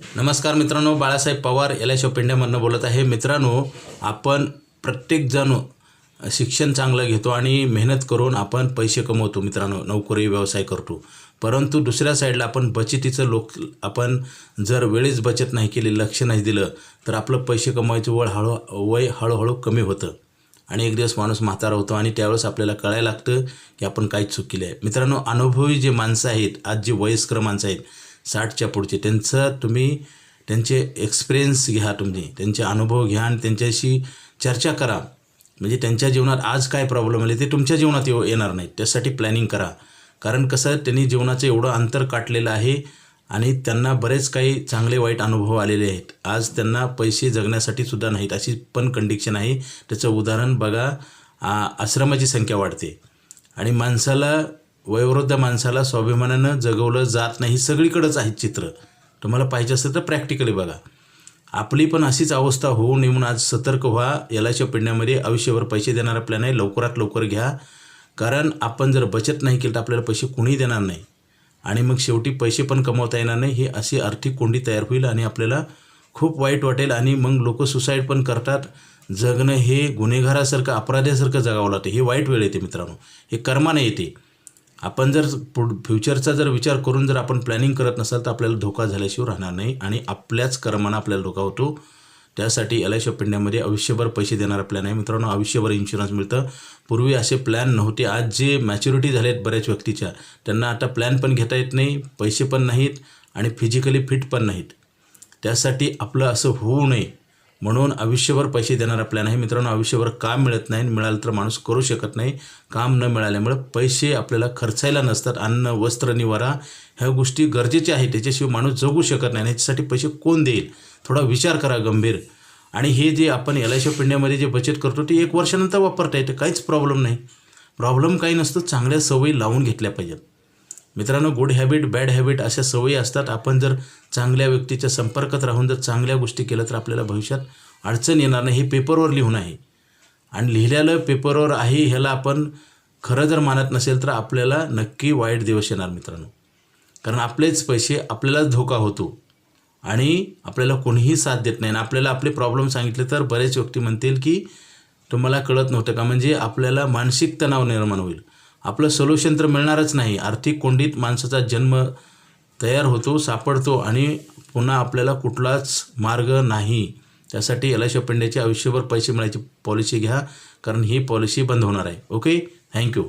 नमस्कार मित्रांनो Balasaheb Pawar L I shop बोलत आहे. मित्रांनो आपण प्रत्येकजण शिक्षण चांगलं घेतो आणि मेहनत करून आपण पैसे कमवतो मित्रांनो नोकरी व्यवसाय करतो. परंतु दुसऱ्या साईडला आपण बचतीचं लोक आपण जर वेळेस बचत नाही केली लक्ष नाही दिलं तर आपलं पैसे कमवायचं वळ हळू वय हळूहळू कमी होतं. आणि एक दिवस माणूस म्हातारा होतो आणि त्यावेळेस आपल्याला कळायला लागतं की आपण काय चूक केली आहे. मित्रांनो अनुभवी जे माणसं आहेत आज जे वयस्कर माणसं आहेत साठच्या पुढचे. त्यांचं तुम्ही त्यांचे एक्सपिरियन्स घ्या तुम्ही. त्यांचे अनुभव घ्या आणि त्यांच्याशी चर्चा करा. म्हणजे त्यांच्या जीवनात आज काय प्रॉब्लेम आले ते तुमच्या जीवनात येऊ येणार नाहीत त्यासाठी प्लॅनिंग करा. कारण कसं त्यांनी जीवनाचं एवढं अंतर काटलेलं आहे आणि त्यांना बरेच काही चांगले वाईट अनुभव आलेले आहेत. आज त्यांना पैसे जगण्यासाठी सुद्धा नाहीत. अशी पण कंडिक्शन आहे. त्याचं उदाहरण बघा आश्रमाची संख्या वाढते. आणि माणसाला वयोवृद्ध माणसाला स्वाभिमानानं जगवलं जात नाही सगळीकडंच आहे चित्र. तुम्हाला पाहिजे असेल तर प्रॅक्टिकली बघा. आपली पण अशीच अवस्था होऊ नये म्हणून आज सतर्क व्हा. यालाच्या पिढण्यामध्ये आयुष्यभर पैसे देणारा प्लॅन आहे. लवकरात लवकर घ्या. कारण आपण जर बचत नाही केली तर आपल्याला पैसे कुणीही देणार नाही. आणि मग शेवटी पैसे पण कमवता येणार नाही. ही अशी आर्थिक कोंडी तयार होईल आणि आपल्याला खूप वाईट वाटेल आणि मग लोक सुसाईड पण करतात. जगणं हे गुन्हेगारासारखं अपराध्यासारखं जगावं लागतं. हे वाईट वेळ येते मित्रांनो. हे कर्माने येते. आपण जर पुढ फ्युचरचा जर विचार करून जर आपण प्लॅनिंग करत नसाल तर आपल्याला धोका झाल्याशिवाय राहणार नाही आणि आपल्याच कर्मानं आपल्याला धोका होतो. त्यासाठी एल आय ऑफ इंडियामध्ये आयुष्यभर पैसे देणारा प्लॅन आहे मित्रांनो आयुष्यभर इन्शुरन्स मिळतं. पूर्वी असे प्लॅन नव्हते. आज जे मॅच्युरिटी झाले आहेत बऱ्याच व्यक्तीच्या त्यांना आता प्लॅन पण घेता येत नाही पैसे पण नाहीत आणि फिजिकली फिट पण नाहीत. त्यासाठी आपलं असं होऊ नये. म्हणून आयुष्यभर पैसे देणारा प्लॅन आहे मित्रांनो आयुष्यभर काम मिळत नाही मिळालं तर माणूस करू शकत नाही. काम न मिळाल्यामुळं पैसे आपल्याला खर्चायला नसतात. अन्न वस्त्र निवारा ह्या गोष्टी गरजेच्या आहेत. त्याच्याशिवाय माणूस जगू शकत नाही आणि पैसे कोण देईल? थोडा विचार करा गंभीर. आणि हे जे आपण एल आय ऑफ इंडियामध्ये जे बचत करतो ते एक वर्षानंतर वापरता येते. काहीच प्रॉब्लेम नाही. प्रॉब्लेम काही नसतं. चांगल्या सवयी लावून घेतल्या पाहिजेत. मित्रांनो गुड हॅबिट बॅड हॅबिट अशा सवयी असतात. आपण जर चांगल्या व्यक्तीच्या संपर्कात राहून जर चांगल्या गोष्टी केल्या तर आपल्याला भविष्यात अडचण येणार नाही. हे पेपरवर लिहून आहे. आणि लिहिलेलं पेपरवर आहे ह्याला आपण खरं जर मानत नसेल तर आपल्याला नक्की वाईट दिवस येणार मित्रांनो. कारण आपलेच पैसे आपल्यालाच धोका होतो. आणि आपल्याला कोणीही साथ देत नाही. आणि आपल्याला आपले प्रॉब्लेम सांगितले तर बरेच व्यक्ती म्हणतील की तुम्हाला कळत नव्हतं का? म्हणजे आपल्याला मानसिक तणाव निर्माण होईल. आपलं सोल्युशन तर मिळणारच नाही. आर्थिक कोंडीत माणसाचा जन्म तयार होतो सापडतो आणि पुन्हा आपल्याला कुठलाच मार्ग नाही. त्यासाठी एल आय इंडियाची आयुष्यभर पैसे मिळायची पॉलिसी घ्या कारण ही पॉलिसी बंद होणार आहे. Okay thank you